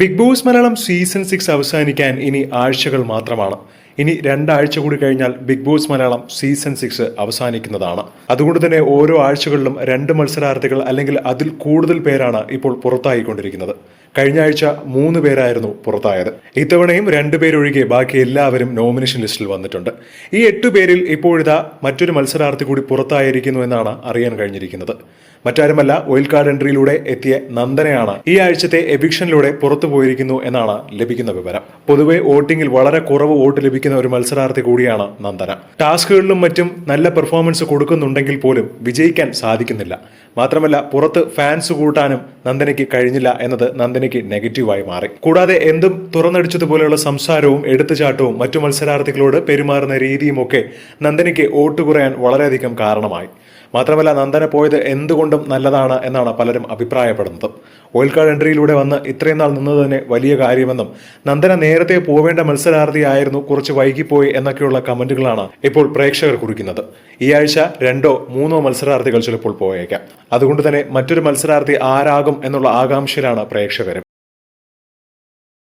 Bigg Boss Malayalam season six അവസാനിക്കാൻ ഇനി ആഴ്ചകൾ മാത്രമാണ്. ഇനി രണ്ടാഴ്ച കൂടി കഴിഞ്ഞാൽ Bigg Boss Malayalam season six അവസാനിക്കുന്നതാണ്. അതുകൊണ്ട് തന്നെ ഓരോ ആഴ്ചകളിലും രണ്ട് മത്സരാർത്ഥികൾ അല്ലെങ്കിൽ അതിൽ കൂടുതൽ പേരാണ് ഇപ്പോൾ പുറത്തായിക്കൊണ്ടിരിക്കുന്നത്. കഴിഞ്ഞ ആഴ്ച മൂന്ന് പേരായിരുന്നു പുറത്തായത്. ഇത്തവണയും രണ്ടു പേരൊഴികെ ബാക്കി എല്ലാവരും നോമിനേഷൻ ലിസ്റ്റിൽ വന്നിട്ടുണ്ട്. ഈ എട്ട് പേരിൽ ഇപ്പോഴിതാ മറ്റൊരു മത്സരാർത്ഥി കൂടി പുറത്തായിരിക്കുന്നു എന്നാണ് അറിയാൻ കഴിഞ്ഞിരിക്കുന്നത്. മറ്റാരുമല്ല ഓയിൽ കാർഡ് എൻട്രിയിലൂടെ എത്തിയ നന്ദനയാണ് ഈ ആഴ്ചത്തെ എവിക്ഷനിലൂടെ പുറത്തു പോയിരിക്കുന്നു എന്നാണ് ലഭിക്കുന്ന വിവരം. പൊതുവെ വോട്ടിംഗിൽ വളരെ കുറവ് വോട്ട് ലഭിക്കുന്ന ഒരു മത്സരാർത്ഥി കൂടിയാണ് നന്ദന. ടാസ്കുകളിലും മറ്റും നല്ല പെർഫോമൻസ് കൊടുക്കുന്നുണ്ടെങ്കിൽ പോലും വിജയിക്കാൻ സാധിക്കുന്നില്ല. മാത്രമല്ല പുറത്ത് ഫാൻസ് കൂട്ടാനും നന്ദനയ്ക്ക് കഴിഞ്ഞില്ല എന്നത് നന്ദനയ്ക്ക് നെഗറ്റീവായി മാറി. കൂടാതെ എന്തും തുറന്നടിച്ചതുപോലെയുള്ള സംസാരവും എടുത്തുചാട്ടവും മറ്റു മത്സരാർത്ഥികളോട് പെരുമാറുന്ന രീതിയുമൊക്കെ നന്ദനയ്ക്ക് വോട്ട് കുറയാൻ വളരെയധികം കാരണമായി. മാത്രമല്ല നന്ദന പോയത് എന്തുകൊണ്ടും നല്ലതാണ് എന്നാണ് പലരും അഭിപ്രായപ്പെടുന്നത്. ഓയിൽ കാർഡ് എൻട്രിയിലൂടെ വന്ന് ഇത്രയും നാൾ നിന്നത് തന്നെ വലിയ കാര്യമെന്നും നന്ദന നേരത്തെ പോവേണ്ട മത്സരാർത്ഥിയായിരുന്നു കുറച്ച് വൈകിപ്പോയി എന്നൊക്കെയുള്ള കമന്റുകളാണ് ഇപ്പോൾ പ്രേക്ഷകർ കുറിക്കുന്നത്. ഈ ആഴ്ച രണ്ടോ മൂന്നോ മത്സരാർത്ഥികൾ ചിലപ്പോൾ പോയേക്കാം. അതുകൊണ്ട് തന്നെ മറ്റൊരു മത്സരാർത്ഥി ആരാകും എന്നുള്ള ആകാംക്ഷയിലാണ് പ്രേക്ഷകരും.